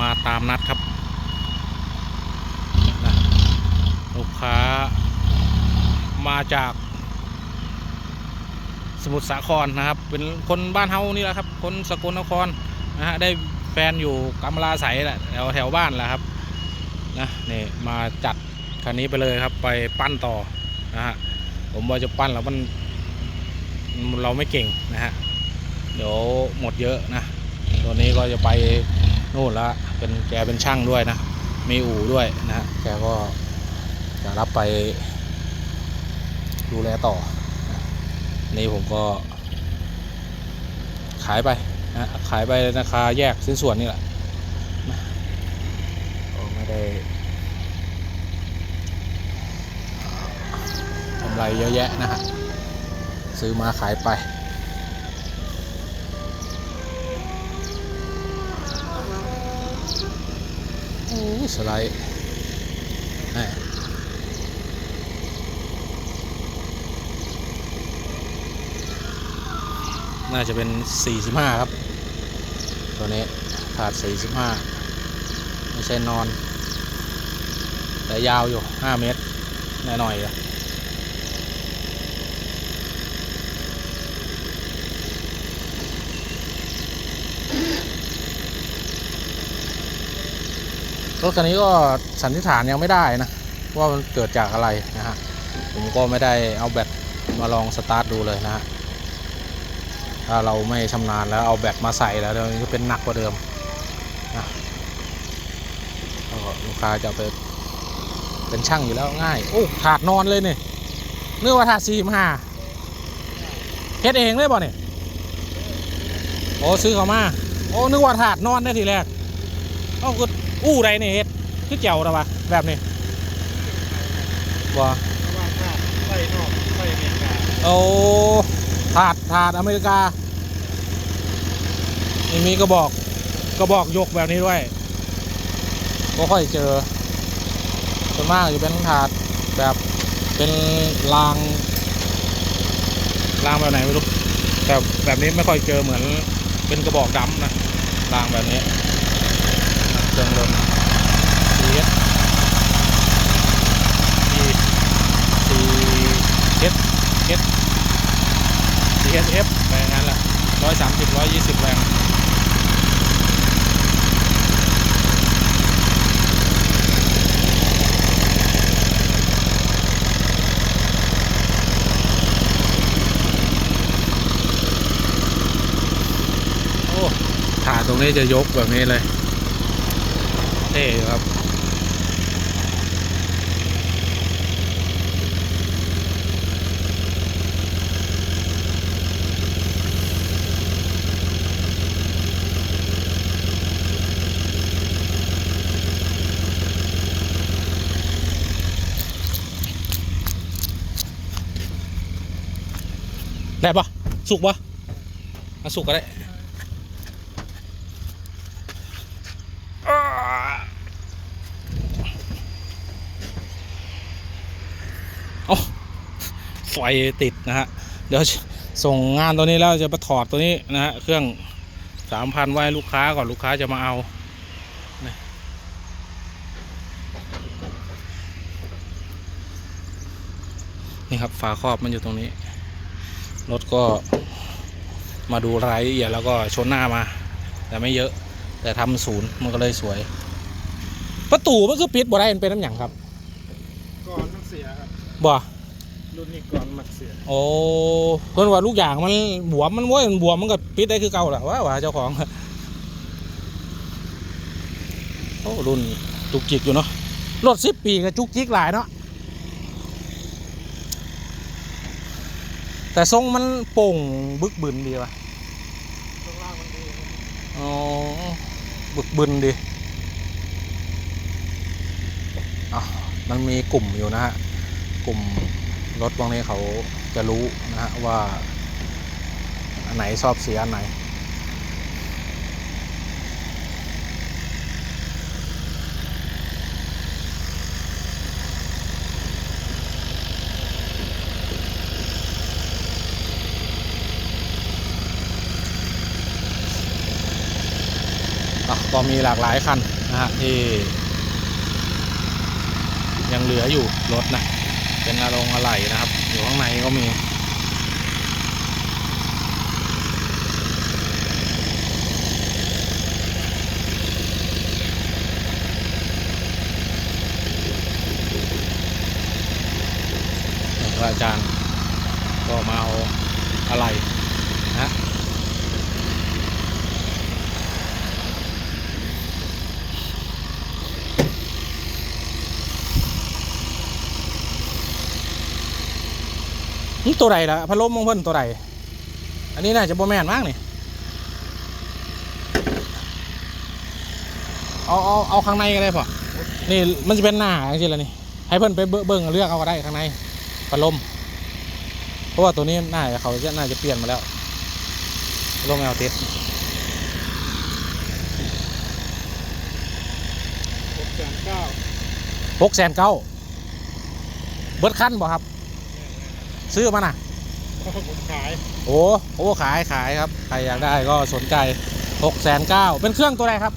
มาตามนัดครับนะลูกค้า มาจาก สมุทรสาครนะครับ เป็นคนบ้านเฮานี่แหละครับ คนสกลนครนะฮะได้แฟนอยู่กำมะลาใสแหละแถวแถวบ้านแหละครับนะนี่มาจัดคันนี้ไปเลยครับ ไปปั้นต่อนะฮะผมว่าจะปั้นแล้วมันเราไม่เก่งนะฮะ เดี๋ยวหมดเยอะนะ ตัวนี้ก็จะไปนู่นละ เป็นแกเป็นช่างด้วยนะ มีอู่ด้วยนะฮะแกก็จะรับไปดูแลต่อ นี่ผมก็ ขายไปนะขายไปราคาแยกชิ้นส่วนนี่แหละก็ไม่ได้กำไรเยอะแยะนะฮะซื้อมาขายไป โอ้สไลด์น่าจะเป็น 45 ครับ ตัวนี้ขาด 45 ไม่ใช่นอน แต่ยาวอยู่ 5 เมตรแน่หน่อยอ รถคันนี้ก็สันนิษฐานยังไม่ได้นะ ว่ามันเกิดจากอะไรนะฮะผมก็ไม่ได้เอาแบตมาลองสตาร์ทดูเลยนะฮะถ้าเราไม่ชำนาญแล้วเอาแบตมาใส่แล้วเดี๋ยวนี้จะเป็นหนักกว่าเดิมนะลูกค้าจะเอาไปเป็นช่างอยู่แล้วง่าย โอ้ถาดนอนเลยเนี่ยนึกว่าถาดสี่ห้าเฮ็ดเองเลยบ่เนี่ยโอ้ซื้อเขามา โอ้นึกว่าถาดนอนได้ทีแรกเอ้าก็ อู้ไรเนี่ยเฮ็ดคือเจ๋วนะวะแบบนี้บ่ระหว่างชาติไฟนอกไฟอเมริกาโอ้ถาดถาดอเมริกานี่มีกระบอกกระบอกยกแบบนี้ด้วยก็ค่อยเจอส่วนมากจะเป็นถาดแบบเป็นรางรางแบบไหนไม่รู้แต่แบบนี้ไม่ค่อยเจอเหมือนเป็นกระบอกดำนะรางแบบนี้ เครื่องยนต์ CS ที่ CS S CSF แรงงั้นแหละร้อยสามสิบร้อยยี่สิบแรงโอ้ขาตรงนี้จะยกแบบนี้เลยเท่อยู่ครับ ได้ปะสุกปะเอาสุกก็ได้อ้าเอา ไฟติดนะฮะเดี๋ยวส่งงานตัวนี้แล้วจะไปถอดตัวนี้นะฮะเครื่องสามพันไว้ให้ลูกค้าก่อนลูกค้าจะมาเอานี่นี่ครับฝาครอบมันอยู่ตรงนี้ รถก็มาดูรายละเอียดแล้วก็ชนหน้ามา แต่ไม่เยอะ แต่ทำศูนย์มันก็เลยสวย ประตูมันคือปิดบ่ได้มันเป็นน้ำหยังครับ ก่อนมันเสียครับบ่ รุ่นนี้ก่อนมันเสียโอ้เพิ่นว่าลูกอย่างมันบวมมันว้ยมันบวมมันก็ปิดได้คือเก่าแหละว่าว่าเจ้าของโอ้รุ่นจุกจิกอยู่เนาะรถสิบปีก็จุกจิกหลายเนาะแต่ทรงมันโป่งบึกบึนดีว่ะข้างล่างมันดีครับอ๋อบึกบึนดีอะมันมีกลุ่มอยู่นะฮะกลุ่ม รถพวกนี้เขาจะรู้นะฮะว่า อันไหนชอบเสียอันไหนอะก็ก็มีหลากหลายคันนะฮะที่ยังเหลืออยู่รถนะ เป็นอารมณ์อะไรนะครับ อยู่ข้างในก็มีพระอาจารย์ก็มาเอาอะไร นี่ตัวใดล่ะพัดลมมงเพิ่นตัวใดอันนี้น่าจะบ่แม่นมากนี่เอาเอาเอาข้างในก็ได้พอนี่มันจะเป็นหน้าจริงๆแล้วนี่ให้เพิ่นไปเบิ่งเบิ่งเลือกเอาก็ได้ข้างในพัดลม เพราะว่าตัวนี้น่าจะเขาจะน่าจะเปลี่ยนมาแล้วลงแอลติดหกแสนเก้าหกแสนเก้าเบิดคันบ่ครับ ซื้อมาน่ะผมขายโอ้โอ้ขายขายครับ ใครอยากได้ก็สนใจหกแสนเก้าเป็นเครื่องตัวใดครับ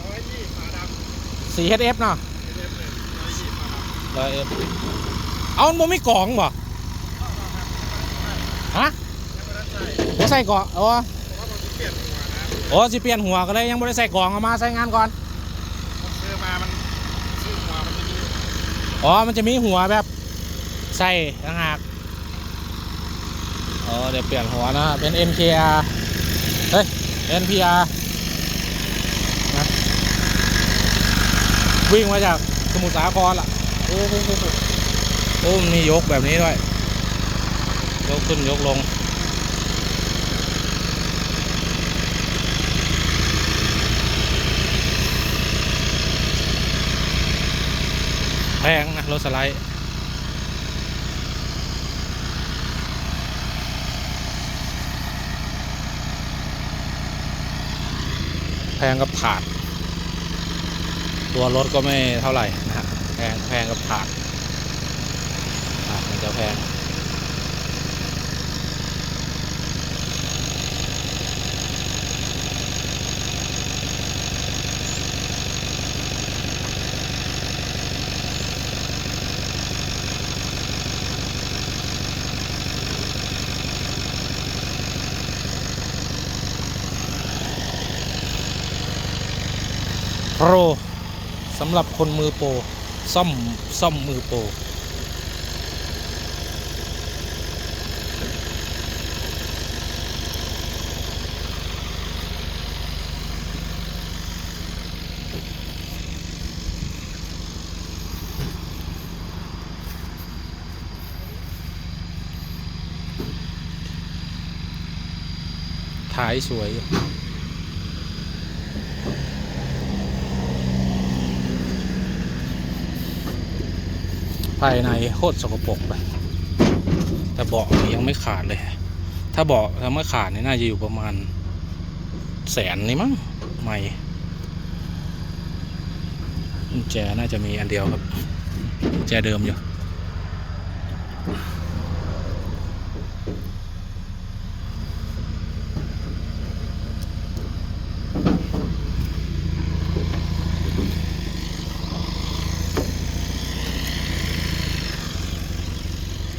ร้อยยี่ฝาดำ 4HF เนาะเล็บเลยร้อยยี่ฝาดำร้อยเอฟเอามันบ่มีกล่องบ่ฮะยังไม่ได้ใส่บ่ใส่กล่องอ๋อเพราะว่ามันจะเปลี่ยนหัวนะโอ้สิเปลี่ยนหัวก็เลยยังบ่ได้ใส่กล่องเอามาใส่งานก่อนผมซื้อมามันซื้อหัวมันจะมีอ๋อมันจะมีหัวแบบใส่ต่างหาก อ๋อเดี๋ยวเปลี่ยนหัวนะเป็น NKR เฮ้ย NPR นะวิ่งมาจากสมุทรสาครล่ะ โอ้โหโอ้โหโอ้มียกแบบนี้ด้วย ยกขึ้นยกลงแพงนะรถสไลด์ งกับถาด ตัวรถก็ไม่เท่าไหร่นะฮะแพงแพงกับถาดถาดมันจะแพง รสำหรับคนมือโปรซ่อมซ่อมมือโปรถ่ายสวยอยู่ ภายในโคตรสกปรกเลยแต่เบาะยังไม่ขาดเลย ถ้าเบาะถ้าไม่ขาดนี่น่าจะอยู่ประมาณแสนนี่มั้งใหม่กุญแจน่าจะมีอันเดียวครับกุญแจเดิมอยู่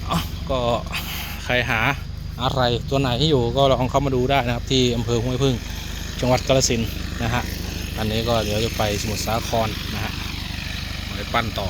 อะ ก็ใครหาอะไรตัวไหนที่อยู่ก็ลองเข้ามาดูได้นะครับที่อำเภอห้วยพึ่งจังหวัดกาฬสินธุ์นะฮะอันนี้ก็เดี๋ยวจะไปสมุทรสาครนะฮะไปปั้นต่อ